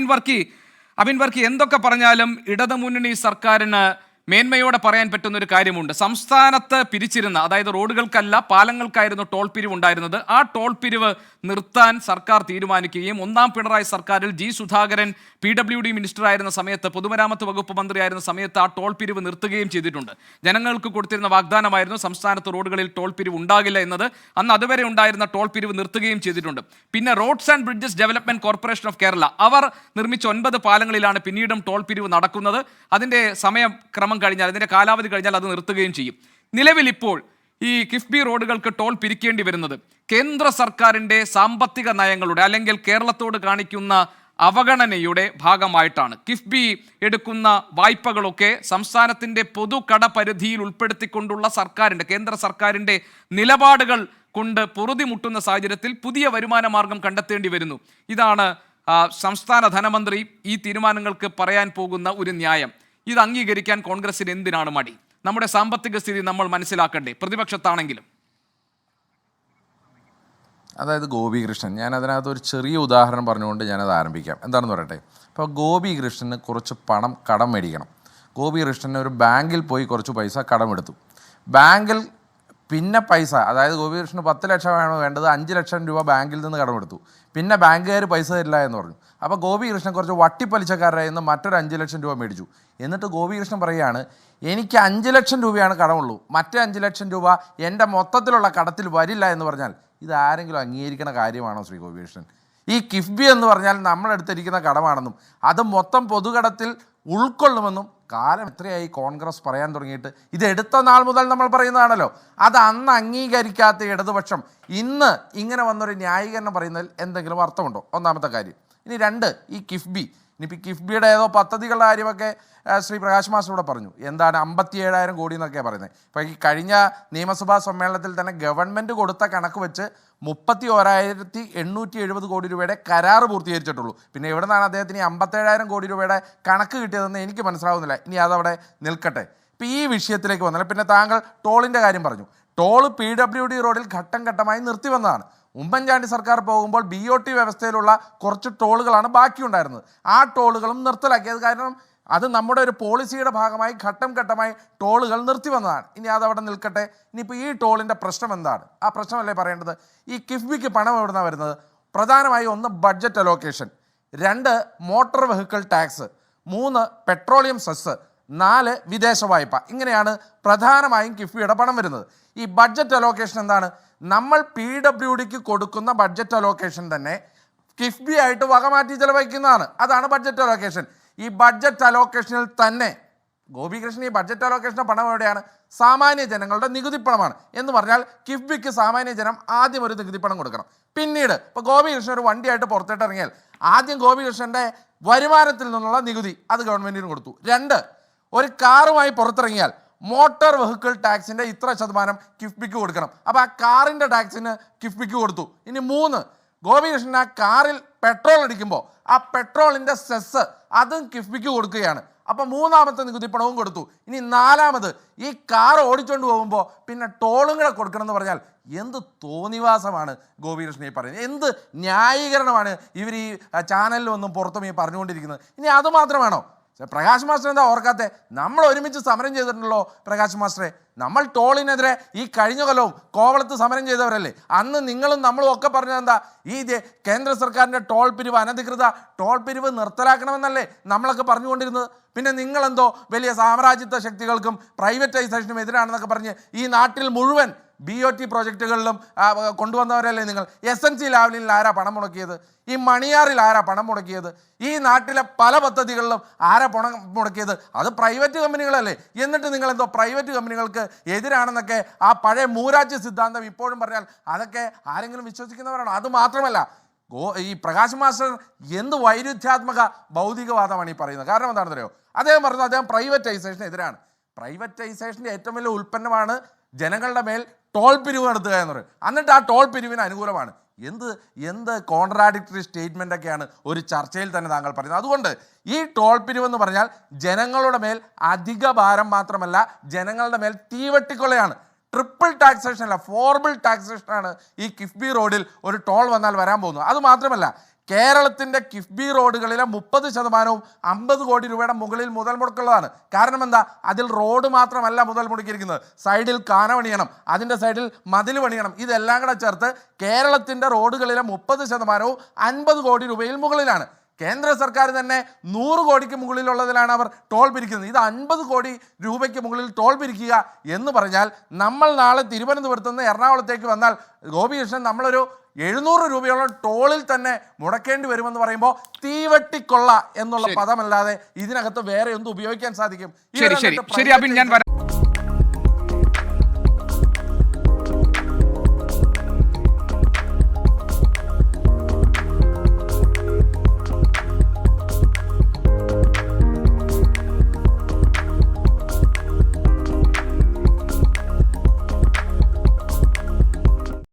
അബിൻ വർക്കി. അബിൻ വർക്കി എന്തൊക്കെ പറഞ്ഞാലും ഇടതുമുന്നണി സർക്കാരിന് മേന്മയോടെ പറയാൻ പറ്റുന്ന ഒരു കാര്യമുണ്ട്. സംസ്ഥാനത്ത് പിരിച്ചിരുന്ന അതായത് റോഡുകൾക്കല്ല പാലങ്ങൾക്കായിരുന്നു ടോൾ പിരിവ് ഉണ്ടായിരുന്നത് ആ ടോൾ പിരിവ് നിർത്താൻ സർക്കാർ തീരുമാനിക്കുകയും ഒന്നാം പിണറായി സർക്കാരിൽ G Sudhakaran P W D minister ആയിരുന്ന സമയത്ത് പൊതുമരാമത്ത് വകുപ്പ് മന്ത്രിയായിരുന്ന സമയത്ത് ആ ടോൾ പിരിവ് നിർത്തുകയും ചെയ്തിട്ടുണ്ട്. ജനങ്ങൾക്ക് കൊടുത്തിരുന്ന വാഗ്ദാനമായിരുന്നു സംസ്ഥാനത്ത് റോഡുകളിൽ ടോൾ പിരിവ് ഉണ്ടാകില്ല എന്നത്. അന്ന് അതുവരെ ഉണ്ടായിരുന്ന ടോൾ പിരിവ് നിർത്തുകയും ചെയ്തിട്ടുണ്ട്. പിന്നെ roads and bridges development corporation of Kerala അവർ നിർമ്മിച്ച ഒൻപത് പാലങ്ങളിലാണ് പിന്നീടും ടോൾ പിരിവ് നടക്കുന്നത്. അതിന്റെ സമയക്രമം കഴിഞ്ഞാൽ അതിന്റെ കാലാവധി കഴിഞ്ഞാൽ അത് നിർത്തുകയും ചെയ്യും. നിലവിൽ ഇപ്പോൾ ഈ കിഫ്ബി റോഡുകൾക്ക് ടോൾ പിരിക്കേണ്ടി വരുന്നത് കേന്ദ്ര സർക്കാരിന്റെ സാമ്പത്തിക നയങ്ങളുടെ അല്ലെങ്കിൽ കേരളത്തോട് കാണിക്കുന്ന അവഗണനയുടെ ഭാഗമായിട്ടാണ്. കിഫ്ബി എടുക്കുന്ന വായ്പകളൊക്കെ സംസ്ഥാനത്തിന്റെ പൊതു പരിധിയിൽ ഉൾപ്പെടുത്തിക്കൊണ്ടുള്ള സർക്കാരിന്റെ കേന്ദ്ര സർക്കാരിന്റെ നിലപാടുകൾ കൊണ്ട് പൊറുതിമുട്ടുന്ന സാഹചര്യത്തിൽ പുതിയ വരുമാന മാർഗം കണ്ടെത്തേണ്ടി വരുന്നു. ഇതാണ് സംസ്ഥാന ധനമന്ത്രി ഈ തീരുമാനങ്ങൾക്ക് പറയാൻ പോകുന്ന ഒരു ന്യായം. ഇത് അംഗീകരിക്കാൻ കോൺഗ്രസിന് എന്തിനാണ് മടി? നമ്മുടെ സാമ്പത്തിക സ്ഥിതി നമ്മൾ മനസ്സിലാക്കണ്ടേ? പ്രതിപക്ഷത്താണെങ്കിലും. അതായത് ഗോപികൃഷ്ണൻ ഞാൻ അതിനകത്ത് ഒരു ചെറിയ ഉദാഹരണം പറഞ്ഞുകൊണ്ട് ഞാനത് ആരംഭിക്കാം. എന്താണെന്ന് പറയട്ടെ? ഇപ്പോൾ ഗോപികൃഷ്ണന് കുറച്ച് പണം കടം മേടിക്കണം. ഗോപികൃഷ്ണന് ഒരു ബാങ്കിൽ പോയി കുറച്ച് പൈസ കടമെടുത്തു. ബാങ്കിൽ പിന്നെ പൈസ അതായത് ഗോപികൃഷ്ണന് പത്ത് ലക്ഷമാണ് വേണ്ടത് അഞ്ച് ലക്ഷം രൂപ ബാങ്കിൽ നിന്ന് കടമെടുത്തു. പിന്നെ ബാങ്കുകാർ പൈസ തരില്ല എന്ന് പറഞ്ഞു. അപ്പോൾ ഗോപികൃഷ്ണൻ കുറച്ച് വട്ടിപ്പലിശക്കാരുടെ നിന്ന് മറ്റൊരു അഞ്ച് ലക്ഷം രൂപ മേടിച്ചു. എന്നിട്ട് ഗോപികൃഷ്ണൻ പറയുകയാണ് എനിക്ക് അഞ്ച് ലക്ഷം രൂപയാണ് കടമുള്ളൂ. മറ്റേ അഞ്ച് ലക്ഷം രൂപ എന്റെ മൊത്തത്തിലുള്ള കടത്തിൽ വരില്ല എന്ന് പറഞ്ഞാൽ ഇത് ആരെങ്കിലും അംഗീകരിക്കുന്ന കാര്യമാണോ ശ്രീ ഗോപികൃഷ്ണൻ? ഈ കിഫ്ബി എന്ന് പറഞ്ഞാൽ നമ്മളെടുത്തിരിക്കുന്ന കടമാണെന്നും അത് മൊത്തം പൊതുകടത്തിൽ ഉൾക്കൊള്ളുമെന്നും കാലം എത്രയായി കോൺഗ്രസ് പറയാൻ തുടങ്ങിയിട്ട്? ഇത് എടുത്ത നാൾ മുതൽ നമ്മൾ പറയുന്നതാണല്ലോ. അത് അന്ന് അംഗീകരിക്കാത്ത ഇടതുപക്ഷം ഇന്ന് ഇങ്ങനെ വന്നൊരു ന്യായീകരണം പറയുന്നതിൽ എന്തെങ്കിലും അർത്ഥമുണ്ടോ? ഒന്നാമത്തെ കാര്യം. ഇനി രണ്ട് ഈ കിഫ്ബി. ഇനിയിപ്പോൾ കിഫ്ബിയുടെ ഏതോ പദ്ധതികളുടെ കാര്യമൊക്കെ ശ്രീ പ്രകാശ് മാസ്റ്റർ ഇവിടെ പറഞ്ഞു. എന്താണ് അമ്പത്തി ഏഴായിരം കോടി എന്നൊക്കെയാണ് പറയുന്നത്. ഇപ്പോൾ ഈ കഴിഞ്ഞ നിയമസഭാ സമ്മേളനത്തിൽ തന്നെ ഗവൺമെന്റ് കൊടുത്ത കണക്ക് വെച്ച് മുപ്പത്തി ഓരായിരത്തി എണ്ണൂറ്റി എഴുപത് കോടി രൂപയുടെ കരാർ പൂർത്തീകരിച്ചിട്ടുള്ളൂ. പിന്നെ എവിടെ നിന്നാണ് അദ്ദേഹത്തിന് അമ്പത്തേഴായിരം കോടി രൂപയുടെ കണക്ക് കിട്ടിയതെന്ന് എനിക്ക് മനസ്സിലാവുന്നില്ല. ഇനി അതവിടെ നിൽക്കട്ടെ. ഇപ്പം ഈ വിഷയത്തിലേക്ക് വന്നാൽ പിന്നെ താങ്കൾ ടോളിന്റെ കാര്യം പറഞ്ഞു. ടോൾ പി ഡബ്ല്യു ഡി റോഡിൽ ഘട്ടം ഘട്ടമായി നിർത്തിവന്നതാണ് ഉമ്മൻചാണ്ടി സർക്കാർ പോകുമ്പോൾ ബി ഒ ടി വ്യവസ്ഥയിലുള്ള കുറച്ച് ടോളുകളാണ് ബാക്കിയുണ്ടായിരുന്നത്. ആ ടോളുകളും നിർത്തലാക്കിയത് കാരണം അത് നമ്മുടെ ഒരു പോളിസിയുടെ ഭാഗമായി ഘട്ടം ഘട്ടമായി ടോളുകൾ നിർത്തി വന്നതാണ്. ഇനി അതവിടെ നിൽക്കട്ടെ. ഇനിയിപ്പോൾ ഈ ടോളിന്റെ പ്രശ്നം എന്താണ്? ആ പ്രശ്നമല്ലേ പറയേണ്ടത്? ഈ കിഫ്ബിക്ക് പണം എവിടുന്ന വരുന്നത്? പ്രധാനമായി ഒന്ന് ബഡ്ജറ്റ് അലോക്കേഷൻ രണ്ട് മോട്ടോർ വെഹിക്കിൾ ടാക്സ് മൂന്ന് പെട്രോളിയം സെസ് നാല് വിദേശ വായ്പ. ഇങ്ങനെയാണ് പ്രധാനമായും കിഫ്ബിയുടെ പണം വരുന്നത്. ഈ ബഡ്ജറ്റ് അലോക്കേഷൻ എന്താണ്? നമ്മൾ പി ഡബ്ല്യു ഡിക്ക് കൊടുക്കുന്ന ബഡ്ജറ്റ് അലോക്കേഷൻ തന്നെ കിഫ്ബി ആയിട്ട് വക മാറ്റി ചെലവഴിക്കുന്നതാണ്. അതാണ് ബഡ്ജറ്റ് അലോക്കേഷൻ ഈ ബഡ്ജറ്റ് അലോക്കേഷനിൽ തന്നെ ഗോപികൃഷ്ണൻ ഈ ബഡ്ജറ്റ് അലോക്കേഷന്റെ പണം എവിടെയാണ്? സാമാന്യ ജനങ്ങളുടെ നികുതി പണമാണ്. എന്ന് പറഞ്ഞാൽ കിഫ്ബിക്ക് സാമാന്യ ജനം ആദ്യം ഒരു നികുതി പണം കൊടുക്കണം. പിന്നീട് ഇപ്പോൾ ഗോപികൃഷ്ണൻ ഒരു വണ്ടിയായിട്ട് പുറത്തോട്ട് ഇറങ്ങിയാൽ ആദ്യം ഗോപികൃഷ്ണന്റെ വരുമാനത്തിൽ നിന്നുള്ള നികുതി അത് ഗവൺമെന്റിന് കൊടുത്തു. രണ്ട് ഒരു കാറുമായി പുറത്തിറങ്ങിയാൽ മോട്ടോർ വെഹിക്കിൾ ടാക്സിന്റെ ഇത്ര ശതമാനം കിഫ്ബിക്ക് കൊടുക്കണം. അപ്പോൾ ആ കാറിന്റെ ടാക്സിന് കിഫ്ബിക്ക് കൊടുത്തു. ഇനി മൂന്ന് ഗോപികൃഷ്ണൻ ആ കാറിൽ പെട്രോൾ അടിക്കുമ്പോൾ ആ പെട്രോളിന്റെ സെസ് അതും കിഫ്ബിക്ക് കൊടുക്കുകയാണ്. അപ്പോൾ മൂന്നാമത്തെ നികുതി പണവും കൊടുത്തു. ഇനി നാലാമത് ഈ കാർ ഓടിച്ചുകൊണ്ട് പോകുമ്പോൾ പിന്നെ ടോളും കൂടെ കൊടുക്കണം എന്ന് പറഞ്ഞാൽ എന്ത് തോന്നിവാസമാണ് ഗോപികൃഷ്ണൻ ഈ പറയുന്നത്? എന്ത് ന്യായീകരണമാണ് ഇവർ ഈ ചാനലിൽ ഒന്നും പുറത്തും ഈ പറഞ്ഞുകൊണ്ടിരിക്കുന്നത്? ഇനി അത് മാത്രമാണോ? ഛെ, പ്രകാശ് മാസ്റ്റർ എന്താ ഓർക്കാത്തെ? നമ്മൾ ഒരുമിച്ച് സമരം ചെയ്തിട്ടുണ്ടല്ലോ പ്രകാശ് മാസ്റ്ററെ. നമ്മൾ ടോളിനെതിരെ ഈ കഴിഞ്ഞ കൊല്ലവും കോവളത്ത് സമരം ചെയ്തവരല്ലേ? അന്ന് നിങ്ങളും നമ്മളും ഒക്കെ പറഞ്ഞത് എന്താ? ഈ കേന്ദ്ര സർക്കാരിന്റെ ടോൾ പിരിവ് അനധികൃത ടോൾ പിരിവ് നിർത്തലാക്കണമെന്നല്ലേ നമ്മളൊക്കെ പറഞ്ഞുകൊണ്ടിരുന്നത്. പിന്നെ നിങ്ങളെന്തോ വലിയ സാമ്രാജ്യത്വ ശക്തികൾക്കും പ്രൈവറ്റൈസേഷനും എതിരാണെന്നൊക്കെ പറഞ്ഞ് ഈ നാട്ടിൽ മുഴുവൻ ബി ഒ ടി പ്രോജക്റ്റുകളിലും കൊണ്ടുവന്നവരല്ലേ നിങ്ങൾ? എസ് എൻ സി ലാവലിൽ ആരാ പണം മുടക്കിയത്? ഈ മണിയാറിൽ ആരാ പണം മുടക്കിയത്? ഈ നാട്ടിലെ പല പദ്ധതികളിലും ആരാ പണം മുടക്കിയത്? അത് പ്രൈവറ്റ് കമ്പനികളല്ലേ എന്നിട്ട് നിങ്ങൾ എന്തോ പ്രൈവറ്റ് കമ്പനികൾക്ക് എതിരാണെന്നൊക്കെ ആ പഴയ മൂരാജ്യ സിദ്ധാന്തം ഇപ്പോഴും പറഞ്ഞാൽ അതൊക്കെ ആരെങ്കിലും വിശ്വസിക്കുന്നവരാണോ? അത് മാത്രമല്ല ഗോ ഈ പ്രകാശ് മാസ്റ്റർ എന്ത് വൈരുദ്ധ്യാത്മക ഭൗതികവാദമാണ് ഈ പറയുന്നത്? കാരണം എന്താണെന്ന് അറിയോ അദ്ദേഹം പറഞ്ഞു അദ്ദേഹം പ്രൈവറ്റൈസേഷന് എതിരാണ്. പ്രൈവറ്റൈസേഷന്റെ ഏറ്റവും വലിയ ഉൽപ്പന്നമാണ് ജനങ്ങളുടെ മേൽ ടോൾ പിരിവ് നടത്തുക എന്ന് പറയും. എന്നിട്ട് ആ ടോൾ പിരിവിന് അനുകൂലമാണ്. എന്ത് എന്ത് കോൺട്രാഡിക്ടറി സ്റ്റേറ്റ്മെന്റ് ഒക്കെയാണ് ഒരു ചർച്ചയിൽ തന്നെ താങ്കൾ പറയുന്നത്. അതുകൊണ്ട് ഈ ടോൾ പിരിവ് എന്ന് പറഞ്ഞാൽ ജനങ്ങളുടെ മേൽ അധിക ഭാരം മാത്രമല്ല ജനങ്ങളുടെ മേൽ തീവെട്ടിക്കൊള്ളയാണ് ട്രിപ്പിൾ ടാക്സേഷൻ അല്ല ഫോർബിൾ ടാക്സേഷനാണ് ഈ കിഫ്ബി റോഡിൽ ഒരു ടോൾ വന്നാൽ വരാൻ പോകുന്നത്. അത് കേരളത്തിന്റെ കിഫ്ബി റോഡുകളിലെ മുപ്പത് ശതമാനവും അമ്പത് കോടി രൂപയുടെ മുകളിൽ മുതൽ മുടക്കുള്ളതാണ്. കാരണം എന്താ? അതിൽ റോഡ് മാത്രമല്ല മുതൽ മുടക്കിയിരിക്കുന്നത്. സൈഡിൽ കാന പണിയണം അതിന്റെ സൈഡിൽ മതിൽ പണിയണം ഇതെല്ലാം കൂടെ ചേർത്ത് കേരളത്തിന്റെ റോഡുകളിലെ മുപ്പത് ശതമാനവും അൻപത് കോടി രൂപയിൽ മുകളിലാണ്. കേന്ദ്ര സർക്കാർ തന്നെ നൂറ് കോടിക്ക് മുകളിലുള്ളതിലാണ് അവർ ടോൾ പിരിക്കുന്നത്. ഇത് അൻപത് കോടി രൂപയ്ക്ക് മുകളിൽ ടോൾ പിരിക്കുക എന്ന് പറഞ്ഞാൽ നമ്മൾ നാളെ തിരുവനന്തപുരത്ത് നിന്ന് എറണാകുളത്തേക്ക് വന്നാൽ ഗോപികൃഷ്ണൻ നമ്മളൊരു എഴുന്നൂറ് രൂപയോളം ടോളിൽ തന്നെ മുടക്കേണ്ടി വരുമെന്ന് പറയുമ്പോൾ തീവട്ടിക്കൊള്ള എന്നുള്ള പദമല്ലാതെ ഇതിനകത്ത് വേറെ ഒന്നും ഉപയോഗിക്കാൻ സാധിക്കും. ശരി ശരി. ശരി ഞാൻ